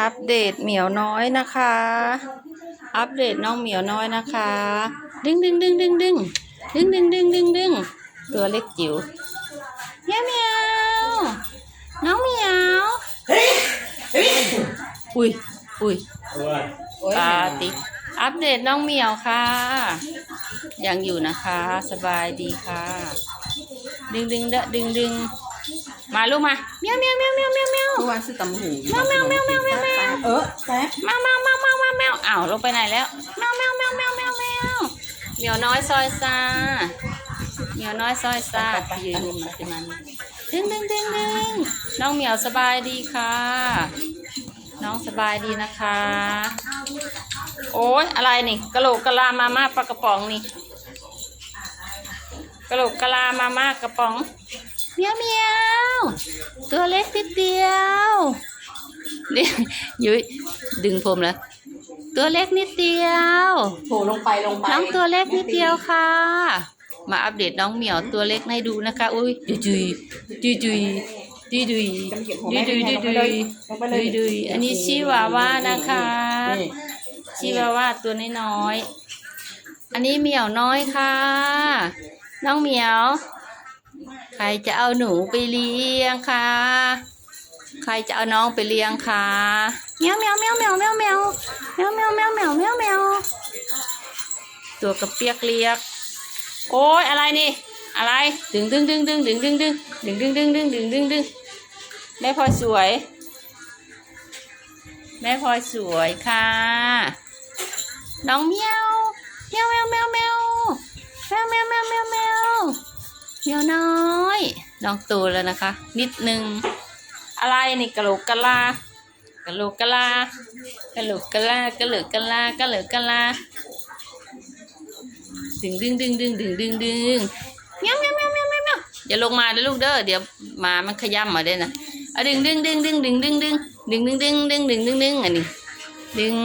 อัปเดตเหมียวน้อยนะคะ อัปเดตน้องเหมียวน้อยนะคะ ดึงดึงดึงดึงดึงดึงดึงดึงดึงดึงตัวเล็กจิ๋วเหมียวเหมียวน้องเหมียวอุ้ยอุ้ยปาติอัปเดตน้องเหมียวค่ะ ยังอยู่นะคะ สบายดีค่ะ ดึงดึงเดะดึงดึง มาลูกมาเมียวเมียวเมียวเมียวเมียวเมียวเมื่อวานซื้อตำหูแมวแมวแมวแมวแมวแมวเออแซ่บมามามามามาแมวอ้าวลงไปไหนแล้วแมวแมวแมวแมวแมวแมวเมียวน้อยซอยซาเมียวน้อยซอยซายืนมาสิมันดึงดึงดึงดึงน้องเหมียวสบายดีค่ะ น้องสบายดีนะคะ โอ้ยอะไรนี่กระโหลกกะลามาม่าปลากระป๋องนี่กระโหลกกะลามาม่ากระป๋องเมียวเมียว ตัวเล็กนิดเดียวเดี๋ยวยุ้ยดึงผมแล้วตัวเล็กนิดเดียวโผล่ลงไปลงไปน้องตัวเล็กนิดเดียวค่ะ มาอัปเดตน้องเหมียวตัวเล็กให้ดูนะคะ อุ้ยดุยดุยดุยดุยดุยดุยจะมาเก็บของดุแม่ยดุยดุยดุยลงไปเลดุยยดุยอันนี้ชิวาว่านะคะนี่ชิวาว่าตัวน้อยๆอันนี้เหมียวน้อยค่ะ น้องเหมียว ใครจะเอาหนูไปเลี้ยงคะใครจะเอาน้องไปเลี้ยงคะเมียวเมียวเมียวเมียวเมียวเมียวเมียวเมียวเมียวเมียวเมียวเมียวตัวกระเปียกเรียก โอ้ยอะไรนี่ อะไร ดึงดึงดึงดึงดึงดึงดึงดึงดึงดึงดึงดึงดึงดึงแม่พลอยสวย แม่พลอยสวยค่ะ น้องเมียวเมียวเมียวเมียวเมียวเมียวเมียวเมียวเมียวเมียวเมียวน้อย น้องโตแล้วนะคะ นิดนึง อะไรนี่กะโหลกกะลากะโหลกกะลากะโหลกกะลากะโหลกกะลากะโหลกกะลาดึงดึงดึงดึงดึงดึงดึงเมี้ยวเมียวเมียวเมียวเมียวเมียวอย่าลงมาเด้อลูกเด้อเดี๋ยวหมามันขย้ำมาเด้อนะเอาดึงดึงดึงดึงดึงดึงดึงดึงดึงดึงดึงดึงดึงดึงอันนี้ดึง